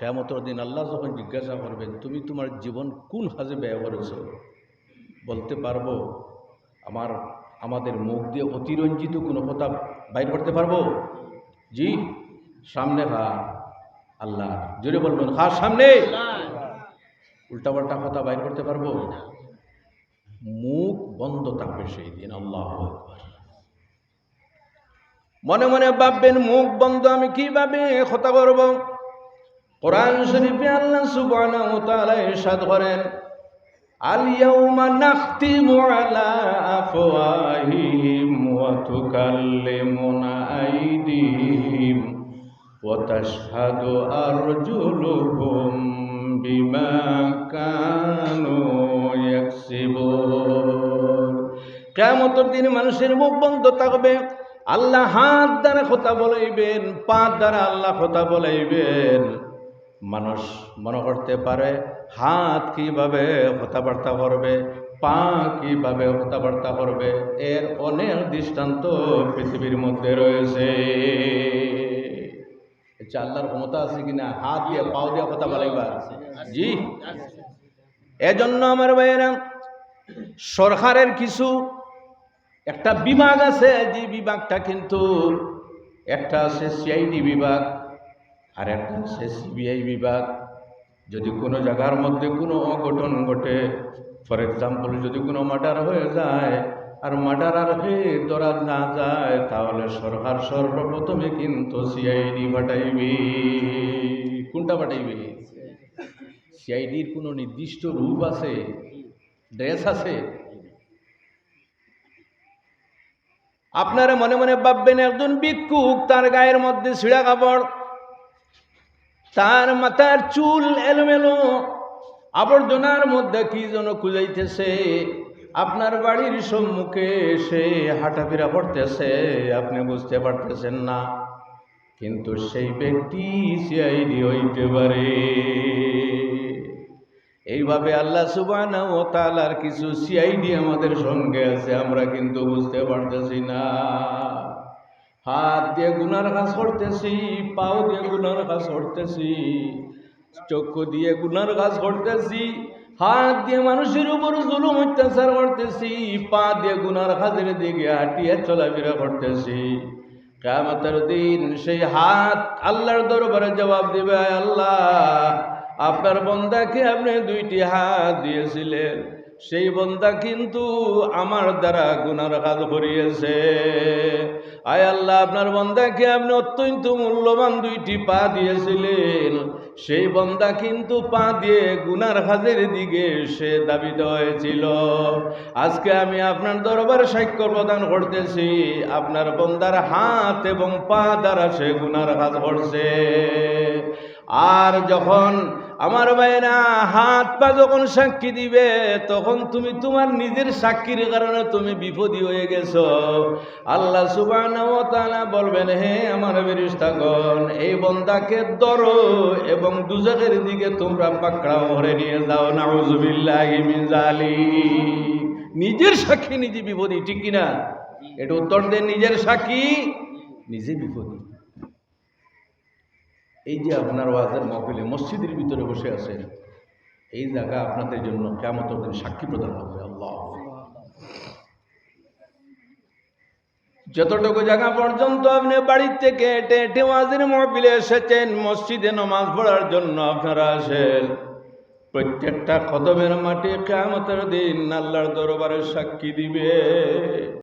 কেয়ামতর দিন আল্লাহ যখন জিজ্ঞাসা করবেন, তুমি তোমার জীবন কোন হাজে ব্যয় করেছ? বলতে পারব, আমার, আমাদের মুখ দিয়ে অতিরঞ্জিত কোনো কথা বাইর করতে পারব? জি, সামনে হা, আল্লাহ। জোরে বলবেন, হা, সামনে। উল্টাপাল্টা কথা বাইর করতে পারব? মুখ বন্ধ থাকবে সেই দিন আল্লাহ মনে মনে ভাববেন, মুখ বন্ধ আমি কীভাবে কথা করব কোরআন শরীফে আল্লাহ সুবহানাহু তাআলা ইরশাদ করেন, আল ইয়াউমা নাখতিমু আলা আফওয়াহিহিম ওয়া তুকাল্লিমুনা আইদিহিম ওয়া তাশহাদু আরজুলুহুম বিমা কানু ইয়াকসিবুন। কিয়ামতের দিন মানুষের মুখ বন্ধ থাকবে, আল্লাহ হাত দ্বারা কথা বলাইবেন, পা দ্বারা আল্লাহ কথা বলাইবেন। মানুষ মনে করতে পারে, হাত কীভাবে কথাবার্তা করবে পা কীভাবে কথাবার্তা করবে এর অনেক দৃষ্টান্ত পৃথিবীর মধ্যে রয়েছে। আচ্ছা আল্লাহর ক্ষমতা আছে কিনা? হাত দিয়ে, পাও দিয়ে কথা বলাইবা জি। এজন্য আমার ভাইয়েরা, সরকারের কিছু একটা বিভাগ আছে, যে বিভাগটা কিন্তু একটা আছে সিআইডি বিভাগ। আর একটা আছে সিবিআই বিভাগ, যদি কোনো জায়গার মধ্যে কোনো অঘটন ঘটে ফর এক্সাম্পল যদি কোনো মার্ডার হয়ে যায়, আর মার্ডার আর হে ধরা না যায়, তাহলে সরকার সর্বপ্রথমে কিন্তু সিআইডি পাঠাইবে। কোনটা পাঠাইবে? সিআইডির কোনো নির্দিষ্ট রূপ আছে? ড্রেস আছে? আপনারা মনে মনে ভাববেন, একজন ভিক্ষুক তার গায়ের মধ্যে ছিঁড়া কাপড় তার মাথার চুল এলোমেলো। আবর্জনার মধ্যে কি যেন খুঁজাইতেছে আপনার বাড়ির সম্মুখে সে হাঁটাফেরা করতেছে, আপনি বুঝতে পারতেছেন না। কিন্তু সেই ব্যক্তি সিআইডি হইতে পারে। এইভাবে আল্লাহ সুবান ও তালার কিছু সিআইডি আমাদের সঙ্গে আছে, আমরা কিন্তু বুঝতে পারতেছি না। হাত দিয়ে গুনার কাজ করতেছি, পাও দিয়ে গুনার কাজ করতেছি, চক্ষু দিয়ে গুনার কাজ করতেছি, হাত দিয়ে মানুষের উপর জুলুম, অত্যাচার করতেছি, পা দিয়ে গুনার কাজের দিকে হাঁটিয়ে চলাফেরা করতেছি। কামতের দিন সেই হাত আল্লাহর দরবারে জবাব দিবে আল্লাহ, আপনার বন্দাকে আপনি দুইটি হাত দিয়েছিলেন। সেই বন্দা কিন্তু আমার দ্বারা গুনার কাজ করিয়েছে। আয় আল্লাহ, আপনার বন্দাকে আপনি অত্যন্ত মূল্যবান দুইটি পা দিয়েছিলেন। সেই বন্দা কিন্তু পা দিয়ে গুনার কাজের দিকে সে দাবিত হয়েছিল। আজকে আমি আপনার দরবারে সাক্ষ্য প্রদান করতেছি, আপনার বন্দার হাত এবং পা দ্বারা সে গুনার কাজ করছে। আর যখন আমার ভাইরা হাত পা যখন সাক্ষী দিবে, তখন তুমি তোমার নিজের সাক্ষীর কারণে তুমি বিপদী হয়ে গেছো। আল্লাহ সুবাহ বলবেন, হে আমার বেরিস্তাগণ এই বন্দাকে ধরো এবং দুজাকের দিকে তোমরা পাকড়াও ভরে নিয়ে যাও। নাউজুবিল্লাহি জালিক নিজের সাক্ষী নিজে বিপদী, ঠিক কিনা? এটা উত্তর দেন, নিজের সাক্ষী নিজে বিপদী। এই যে আপনার ওয়াজের মহফিলে মসজিদের ভিতরে বসে আছেন এই জায়গা আপনাদের জন্য কেমন দিন সাক্ষী প্রদান হবে, আল্লাহ। যতটুকু জায়গা পর্যন্ত আপনি বাড়ির থেকে হেঁটে হেঁটে ওয়াজের মহফিলে এসেছেন, মসজিদে নমাজ পড়ার জন্য আপনারা আসেন। প্রত্যেকটা কদমের মাটি কেমতের দিন আল্লাহর দরবারে সাক্ষী দিবে।